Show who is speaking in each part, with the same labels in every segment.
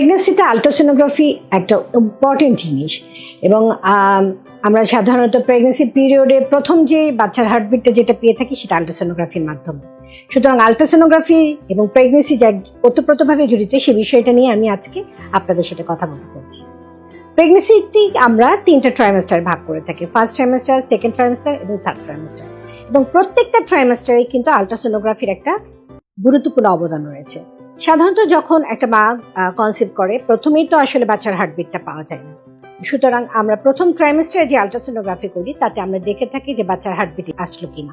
Speaker 1: প্রেগনেন্সিতে ultrasonography একটা important জিনিস এবং আম, আমরা সাধারণত প্রেগনেন্সি পিরিয়ডে প্রথম যে বাচ্চার হার্টবিটটা যেটা পেয়ে থাকি সেটা আলট্রাসোনোগ্রাফির মাধ্যমে। সুতরাং আলট্রাসোনোগ্রাফি এবং প্রেগনেন্সি যা ওতপ্রোতভাবে জড়িত সেই বিষয়টা নিয়ে আমি আজকে আপনাদের সাথে কথা বলতে চাচ্ছি। প্রেগনেন্সিটি আমরা তিনটা ট্রাইমেস্টার ভাগ করে থাকি। ফার্স্ট ট্রাইমেস্টার সেকেন্ড ট্রাইমেস্টার এবং থার্ড ট্রাইমেস্টার এবং প্রত্যেকটা ট্রাইমেস্টারে কিন্তু আলট্রাসোনোগ্রাফির একটা গুরুত্বপূর্ণ অবদান রয়েছে। সাধারণত যখন একটা মা কনসিভ করে, প্রথমেই তো আসলে বাচ্চার হার্টবিটটা পাওয়া যায় না। সুতরাং আমরা প্রথম ট্রাইমেস্টারে যে আলট্রাসোনোগ্রাফি করি, তাতে আমরা দেখে থাকি যে বাচ্চার হার্টবিট আসলো কিনা,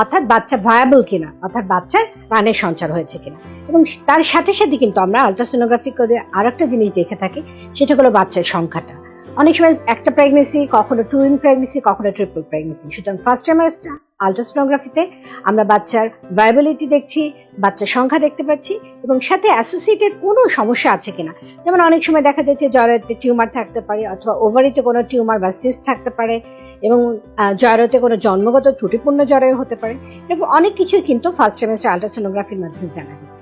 Speaker 1: অর্থাৎ বাচ্চা ভায়াবল কিনা, অর্থাৎ বাচ্চার প্রাণের সঞ্চার হয়েছে কিনা। এবং তার সাথে সাথে কিন্তু আমরা আলট্রাসোনোগ্রাফি করে আরেকটা জিনিস দেখে থাকি, সেটা হলো বাচ্চার সংখ্যাটা। অনেক সময় একটা প্রেগনেন্সি কখনো টুইন প্রেগনেন্সি কখনো ট্রিপল প্রেগনেন্সি সুতরাং ফার্স্ট ট্রাইমাস্টার আলট্রাসোনোগ্রাফিতে আমরা বাচ্চার ভায়াবিলিটি দেখছি, বাচ্চার সংখ্যা দেখতে পাচ্ছি এবং সাথে অ্যাসোসিয়েটেড কোনো সমস্যা আছে কিনা। যেমন অনেক সময় দেখা যাচ্ছে জরায়ুতে টিউমার থাকতে পারে অথবা ওভারিতে কোনো টিউমার বা সিস থাকতে পারে এবং জরায়ুতে কোনো জন্মগত ত্রুটিপূর্ণ জরায়ু হতে পারে। এরকম অনেক কিছুই কিন্তু ফার্স্ট ট্রাইমাস্টার আলট্রাসোনোগ্রাফির মাধ্যমে জানা যায়।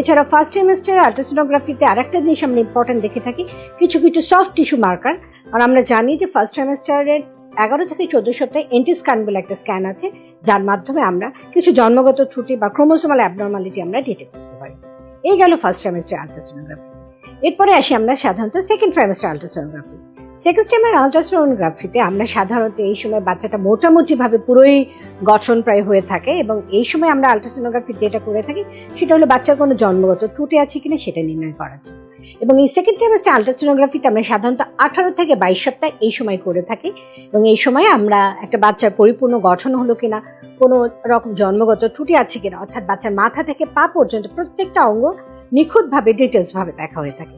Speaker 1: এছাড়া ফার্স্ট ট্রাইমাস্টার আলট্রাসোনোগ্রাফিতে আরেকটা জিনিস আমরা ইম্পর্টেন্ট দেখে থাকি, কিছু কিছু সফট টিস্যু মার্কার আর আমরা জানি যে ফার্স্ট সেমিস্টারের এগারো থেকে চোদ্দ সপ্তাহে এন্টি স্ক্যান বলে একটা স্ক্যান আছে, যার মাধ্যমে আমরা কিছু জন্মগত ত্রুটি বা ক্রোমোসোমাল অ্যাবনর্মালিটি আমরা ডিটেক্ট করতে পারি। এই গেল ফার্স্ট সেমিস্টার আলট্রাসোনোগ্রাফি এরপরে আসি আমরা সাধারণত সেকেন্ড ট্রাইমাস্টার আলট্রাসোনোগ্রাফি সেকেন্ড আলট্রাসোনোগ্রাফিতে আমরা সাধারণত এই সময় বাচ্চাটা মোটামুটিভাবে পুরোই গঠন প্রায় হয়ে থাকে এবং এই সময় আমরা আলট্রাসোনোগ্রাফি যেটা করে থাকি সেটা হলো বাচ্চার কোনো জন্মগত ত্রুটি আছে কিনা সেটা নির্ণয় করার জন্য। এবং এই সেকেন্ড ট্রাইমাস্টার আলট্রাসোনোগ্রাফিটা আমরা সাধারণত আঠারো থেকে বাইশ সপ্তাহ এই সময় করে থাকি এবং এই সময় আমরা একটা বাচ্চার পরিপূর্ণ গঠন হলো কিনা, কোনো রকম জন্মগত ত্রুটি আছে কিনা, অর্থাৎ বাচ্চার মাথা থেকে পা পর্যন্ত প্রত্যেকটা অঙ্গ নিখুঁতভাবে ডিটেলস ভাবে দেখা হয়ে থাকে।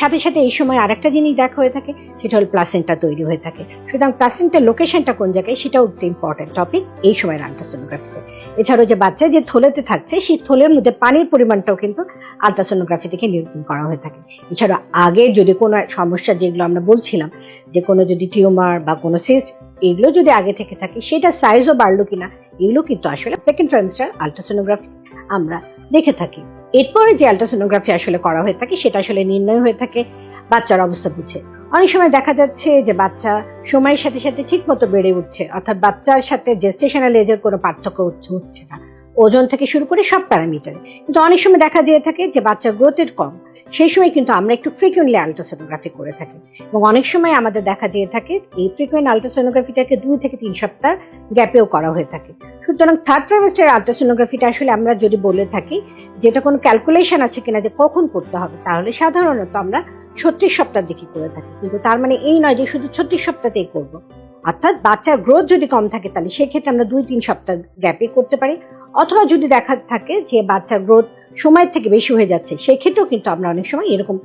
Speaker 1: সাথে সাথে এই সময় আরেকটা জিনিস দেখা হয়ে থাকে, সেটা হলো প্লাসেন্টা তৈরি হয়ে থাকে। সুতরাং প্লাসেন্টার লোকেশনটা কোন জায়গায়, সেটাও একটা ইম্পর্টেন্ট টপিক এই সময়ের আলট্রাসোনোগ্রাফিতে এছাড়াও যে বাচ্চা যে থলেতে থাকছে, সেই থলের মধ্যে পানির পরিমাণটাও কিন্তু আলট্রাসোনোগ্রাফি থেকে নিরূপণ করা হয়ে থাকে। এছাড়া আগে যদি কোনো সমস্যা যেগুলো আমরা বলছিলাম, যে কোনো যদি টিউমার বা কোনো সিস্ট এগুলো যদি আগে থেকে থাকে, সেটা সাইজও বাড়লো কিনা, এগুলো কিন্তু আসলে সেকেন্ড ট্রাইমস্টার আলট্রাসোনোগ্রাফি আমরা দেখে থাকি। এরপরে যে আলট্রাসোনোগ্রাফি আসলে করা হয়ে থাকে, সেটা আসলে নির্ণয় হয়ে থাকে, বাচ্চার অবস্থা বুঝে অনেক সময় দেখা যাচ্ছে যে বাচ্চা সময়ের সাথে সাথে ঠিক মতো বেড়ে উঠছে, অর্থাৎ বাচ্চার সাথে জেস্টেশনাল এজের কোনো পার্থক্য হচ্ছে না। ওজন থেকে শুরু করে সব প্যারামিটার। কিন্তু অনেক সময় দেখা যেয়ে থাকে যে বাচ্চার গ্রোথের কম। সেই সময় কিন্তু আমরা একটু ফ্রিকুয়েন্টলি আলট্রাসোনোগ্রাফি করে থাকি। এবং অনেক সময় আমাদের দেখা যেয়ে থাকে, এই ফ্রিকুয়েন্ট আলট্রাসোনোগ্রাফিটাকে দুই থেকে তিন সপ্তাহ গ্যাপেও করা হয়ে থাকে। সুতরাং থার্ড ট্রাইমেস্টার আলট্রাসোনোগ্রাফিটা আসলে আমরা যদি বলে থাকি, যেটা কোনো ক্যালকুলেশন আছে কিনা যে কখন করতে হবে, তাহলে সাধারণত আমরা ছত্রিশ সপ্তাহ দিকে করে থাকি। কিন্তু তার মানে এই নয় যে শুধু ছত্রিশ সপ্তাহতেই করব। অর্থাৎ বাচ্চার গ্রোথ যদি কম থাকে, তাহলে সেক্ষেত্রে আমরা দুই তিন সপ্তাহ গ্যাপে করতে পারি। অথবা যদি দেখা থাকে যে বাচ্চার গ্রোথ সময়ের থেকে বেশি হয়ে যাচ্ছে, সেক্ষেত্রেও কিন্তু আমরা অনেক সময় এরকম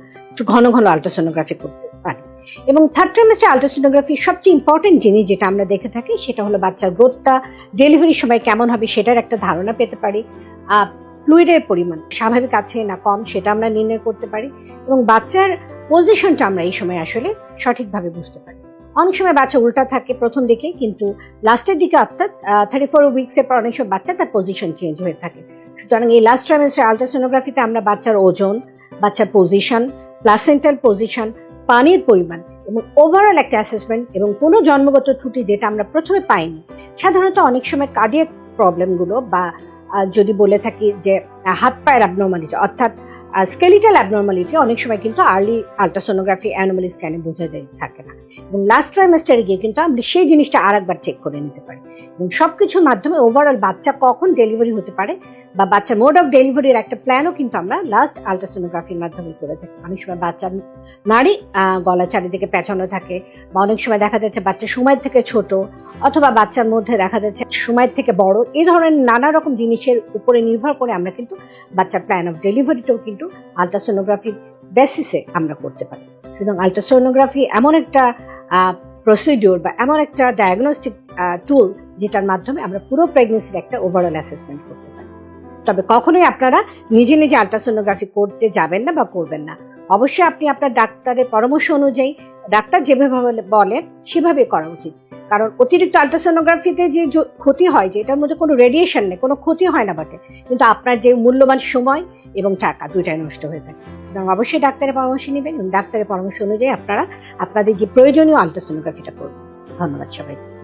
Speaker 1: ঘন ঘন আলট্রাসোনোগ্রাফি করতে পারি। এবং থার্ড ট্রাইমেস্টার আলট্রাসোনোগ্রাফি সবচেয়ে ইম্পর্টেন্ট জিনিস যেটা আমরা দেখে থাকি, সেটা হলো বাচ্চার গ্রোথটা ডেলিভারির সময় কেমন হবে সেটার একটা ধারণা পেতে পারি। ফ্লুইডের পরিমাণ স্বাভাবিক আছে না কম সেটা আমরা নির্ণয় করতে পারি এবং বাচ্চার পজিশনটা আমরা এই সময় আসলে সঠিকভাবে বুঝতে পারি। অনেক সময় বাচ্চা উল্টা থাকে প্রথম দিকে, কিন্তু লাস্টের দিকে অর্থাৎ থার্টি ফোর উইক্সের পর অনেক সময় বাচ্চা তার পজিশন চেঞ্জ হয়ে থাকে। সুতরাং এই লাস্ট ট্রাইমেস্টার আলট্রাসোনোগ্রাফিতে আমরা বাচ্চার ওজন, বাচ্চার পজিশন প্লাসেন্টাল পজিশন পানির পরিমাণ এবং ওভারঅল একটা অ্যাসেসমেন্ট এবং কোনো জন্মগত ত্রুটি যেটা আমরা প্রথমে পাইনি। সাধারণত অনেক সময় কার্ডিয়াক প্রবলেমগুলো বা যদি বলে থাকি যে হাত পায়ের অ্যাবনর্মালিটি অর্থাৎ স্কেলিটাল অ্যাবনর্মালিটি অনেক সময় কিন্তু আর্লি আলট্রাসোনোগ্রাফি অ্যানোমালি স্ক্যানে বোঝা যায়, থাকে না। এবং লাস্ট ট্রাইমেস্টারে গিয়ে কিন্তু আমরা সেই জিনিসটা আরেকবার চেক করে নিতে পারি। এবং সবকিছুর মাধ্যমে ওভারঅল বাচ্চা কখন ডেলিভারি হতে পারে বা বাচ্চা মোড অফ ডেলিভারির একটা প্ল্যানও কিন্তু আমরা লাস্ট আলট্রাসোনোগ্রাফির মাধ্যমে করে থাকি। অনেক সময় বাচ্চার নারী গলা চারিদিকে পেঁচানো থাকে বা অনেক সময় দেখা যাচ্ছে বাচ্চা সময় থেকে ছোট অথবা বাচ্চার মধ্যে দেখা যাচ্ছে সময় থেকে বড়। এই ধরনের নানা রকম জিনিসের উপরে নির্ভর করে আমরা কিন্তু বাচ্চার প্ল্যান অফ ডেলিভারিটাও কিন্তু আলট্রাসোনোগ্রাফির বেসিসে আমরা করতে পারি। সুতরাং আলট্রাসোনোগ্রাফি এমন একটা প্রসিডিওর বা এমন একটা ডায়াগনস্টিক টুল যেটার মাধ্যমে আমরা পুরো প্রেগনেন্সির একটা ওভারঅল অ্যাসেসমেন্ট করতে পারি। তবে কখনোই আপনারা নিজে নিজে আলট্রাসোনোগ্রাফি করতে যাবেন না বা করবেন না। অবশ্যই আপনি আপনার ডাক্তারের পরামর্শ অনুযায়ী, ডাক্তার যেভাবে বলেন সেভাবে করা উচিত। কারণ অতিরিক্ত আলট্রাসোনোগ্রাফিতে যে ক্ষতি হয়, যে এটার মধ্যে কোনো রেডিয়েশন নেই, কোনো ক্ষতি হয় না বটে। কিন্তু আপনার যে মূল্যবান সময় এবং টাকা, দুইটাই নষ্ট হয়ে থাকে। এবং অবশ্যই ডাক্তারের পরামর্শ নেবেন এবং ডাক্তারের পরামর্শ অনুযায়ী আপনারা, আপনাদের যে প্রয়োজনীয় আলট্রাসোনোগ্রাফিটা করবেন ধন্যবাদ সবাই